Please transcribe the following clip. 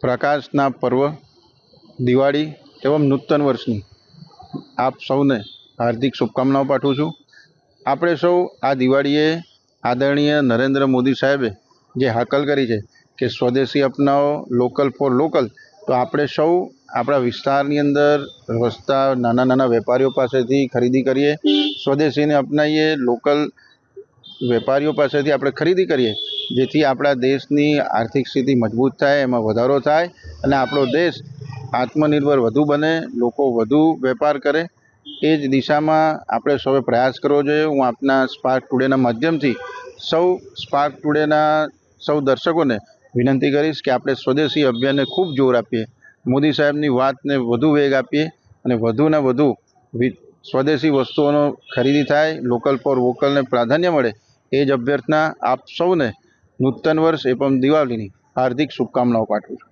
પ્રકાશના પર્વ, દિવાળી એવમ નૂતન વર્ષની. આપ સૌને હાર્દિક શુભકામનાઓ પાઠવું છું. આપણે સૌ આ દિવાળીએ આદરણીય નરેન્દ્ર મોદી સાહેબે જે હાકલ કરી છે કે સ્વદેશી અપનાવો લોકલ ફોર લોકલ તો આપણે સૌ આપણા વિસ્તારની અંદર વસતા નાના નાના વેપારીઓ પાસેથી ખરીદી કરીએ, સ્વદેશીને અપનાવીએ લોકલ વેપારીઓ પાસેથી આપણે ખરીદી કરીએ જેથી આપણા દેશની આર્થિક સ્થિતિ મજબૂત થાય, એમાં વધારો થાય અને આપણો દેશ આત્મનિર્ભર વધુ બને, લોકો વધુ વેપાર કરે, એ જ દિશામાં આપણે સૌએ પ્રયાસ કરવો જોઈએ. હું આપના સ્પાર્ક ટુડેના માધ્યમથી સૌ સ્પાર્ક ટુડેના સૌ દર્શકોને વિનંતી કરીશ કે આપણે સ્વદેશી અભિયાનને ખૂબ જોર આપીએ, મોદી સાહેબની વાતને વધુ વેગ આપીએ અને વધુને વધુ સ્વદેશી વસ્તુઓનો ખરીદી થાય, લોકલ ફોર વોકલને પ્રાધાન્ય મળે, એ જ અભ્યર્થના આપ સૌને નૂતન વર્ષ પણ દિવાળીની હાર્દિક શુભકામનાઓ પાઠવું છું.